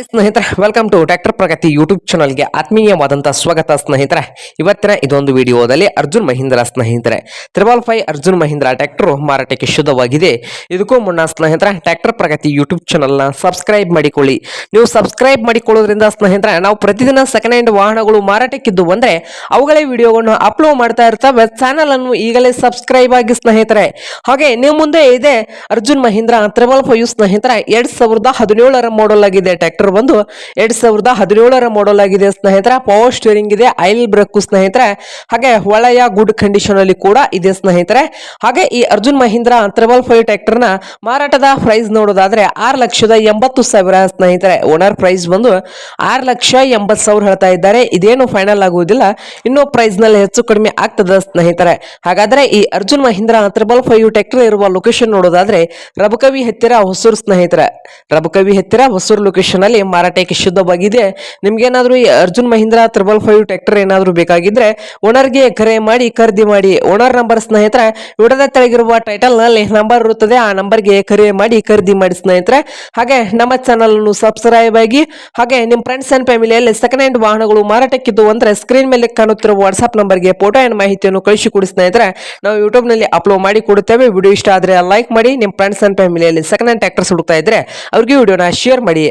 ಸ್ನೇಹಿತರೆ welcome to tractor Pragati YouTube ಚಾನಲ್ಗೆ ಆತ್ಮೀಯವಾದಂಥ ಸ್ವಾಗತ ಸ್ನೇಹಿತರೆ. ಇವತ್ತಿನ ಇದೊಂದು ವಿಡಿಯೋದಲ್ಲಿ ಅರ್ಜುನ್ ಮಹೀಂದ್ರ ಸ್ನೇಹಿತರೆ. Triple five Arjun Mahindra tractor ಮಾರಾಟಕ್ಕೆ ಶುದ್ಧವಾಗಿದೆ. ಇದಕ್ಕೂ ಮುನ್ನ ಸ್ನೇಹಿತರೆ ಟ್ರ್ಯಾಕ್ಟರ್ ಪ್ರಗತಿ ಯೂಟ್ಯೂಬ್ ಚಾನಲ್ನ ಸಬ್ಸ್ಕ್ರೈಬ್ ಮಾಡಿಕೊಳ್ಳಿ. ನೀವು ಸಬ್ಸ್ಕ್ರೈಬ್ ಮಾಡಿಕೊಳ್ಳೋದ್ರಿಂದ ಸ್ನೇಹಿತರೆ, ನಾವು ಪ್ರತಿದಿನ ಸೆಕೆಂಡ್ ಹ್ಯಾಂಡ್ ವಾಹನಗಳು ಮಾರಾಟಕ್ಕಿದ್ದು ಬಂದ್ರೆ ಅವುಗಳೇ ವಿಡಿಯೋಗಳನ್ನು ಅಪ್ಲೋಡ್ ಮಾಡ್ತಾ ಇರ್ತವೆ. ಚಾನಲನ್ನು ಈಗಲೇ ಸಬ್ಸ್ಕ್ರೈಬ್ ಆಗಿ ಸ್ನೇಹಿತರೆ. ಹಾಗೆ ನೀವು ಮುಂದೆ ಇದೆ ಅರ್ಜುನ್ ಮಹೀಂದ್ರ ತ್ರಿಬಲ್ ಫೈವ್ ಸ್ನೇಹಿತರೆ, ಎರಡು ಸಾವಿರದ ಹದಿನೇಳರ ಮಾಡಲ್ ಆಗಿದೆ ಟ್ರ್ಯಾಕ್ಟರ್ ಬಂದು ಎರಡ್ ಸಾವಿರದ ಹದಿನೇಳರ ಮಾಡಲ್ ಆಗಿದೆ ಸ್ನೇಹಿತರ. ಪವರ್ ಸ್ಟೇರಿಂಗ್ ಇದೆ ಐಲ್ ಬ್ರೇಕ್ ಸ್ನೇಹಿತರೆ. ಹಾಗೆ ಒಳ್ಳೆಯ ಗುಡ್ ಕಂಡೀಷನ್ ಅಲ್ಲಿ ಕೂಡ ಇದೆ ಸ್ನೇಹಿತರೆ. ಹಾಗೆ ಈ ಅರ್ಜುನ್ ಮಹೀಂದ್ರ ತ್ರಿಬಲ್ ಫೈವ್ ಟ್ರ್ಯಾಕ್ಟರ್ನ ಮಾರಾಟದ ಪ್ರೈಸ್ ನೋಡೋದಾದ್ರೆ ಆರು ಲಕ್ಷದ ಎಂಬತ್ತು ಸಾವಿರ ಸ್ನೇಹಿತರೆ. ಓನರ್ ಪ್ರೈಸ್ ಬಂದು ಆರು ಲಕ್ಷ ಎಂಬತ್ತು ಸಾವಿರ ಹೇಳ್ತಾ ಇದ್ದಾರೆ. ಇದೇನು ಫೈನಲ್ ಆಗುವುದಿಲ್ಲ. ಇನ್ನೂ ಪ್ರೈಸ್ನಲ್ಲಿ ಹೆಚ್ಚು ಕಡಿಮೆ ಆಗ್ತದ ಸ್ನೇಹಿತರೆ. ಹಾಗಾದ್ರೆ ಈ Arjun Mahindra triple five tractor ಇರುವ ಲೊಕೇಶನ್ ನೋಡೋದಾದ್ರೆ ರಬಕವಿ ಹತ್ತಿರ ಹೊಸೂರು ಸ್ನೇಹಿತರೆ. ರಬಕವಿ ಹತ್ತಿರ ಹೊಸೂರು ಲೊಕೇಶನ್ ಮಾರಾಟಕ್ಕೆ ಶುದ್ಧವಾಗಿದೆ. ನಿಮ್ಗೇನಾದ್ರೂ ಈ Arjun Mahindra triple five tractor ಏನಾದರೂ ಬೇಕಾಗಿದ್ರೆ ಓನರ್ಗೆ ಕರೆ ಮಾಡಿ, ಖರೀದಿ ಮಾಡಿ, ಓನರ್ ನಂಬರ್ ಸ್ನೇಹಿತರೆ ವಿಡದ ತೆಳಗಿರುವ ಟೈಟಲ್ನಲ್ಲಿ ನಂಬರ್ ಇರುತ್ತದೆ. ಆ ನಂಬರ್ಗೆ ಕರೆ ಮಾಡಿ, ಖರೀದಿ ಮಾಡಿ ಸ್ನೇಹಿತರೆ. ಹಾಗೆ ನಮ್ಮ ಚಾನಲ್ ಅನ್ನು ಸಬ್ಸ್ಕ್ರೈಬ್ ಆಗಿ, ಹಾಗೆ ನಿಮ್ಮ ಫ್ರೆಂಡ್ಸ್ ಅಂಡ್ ಫ್ಯಾಮಿಲಿಯಲ್ಲಿ ಸೆಕೆಂಡ್ ಹ್ಯಾಂಡ್ ವಾಹನಗಳು ಮಾರಾಟಕ್ಕಿದ್ದು ಅಂದ್ರೆ ಸ್ಕ್ರೀನ್ ಮೇಲೆ ಕಾಣುತ್ತಿರುವ ವಾಟ್ಸ್ಆಪ್ ನಂಬರ್ಗೆ ಫೋಟೋ ಅಂಡ್ ಮಾಹಿತಿಯನ್ನು ಕಳಿಸಿ ಕೊಡಿ ಸ್ನೇಹಿತರೆ. ನಾವು ಯೂಟ್ಯೂಬ್ನಲ್ಲಿ ಅಪ್ಲೋಡ್ ಮಾಡಿ ಕೊಡುತ್ತೇವೆ. ವಿಡಿಯೋ ಇಷ್ಟ ಆದರೆ ಲೈಕ್ ಮಾಡಿ ನಿಮ್ಮ ಫ್ರೆಂಡ್ಸ್ ಅಂಡ್ ಫ್ಯಾಮಿಲಿಯಲ್ಲಿ ಸೆಕೆಂಡ್ ಹ್ಯಾಂಡ್ ಟ್ರ್ಯಾಕ್ಟರ್ಸ್ ಹುಡುಕ್ತಾ ಇದ್ರೆ, ಅವ್ರಿಗೆ ವಿಡಿಯೋನ ಶೇರ್ ಮಾಡಿ.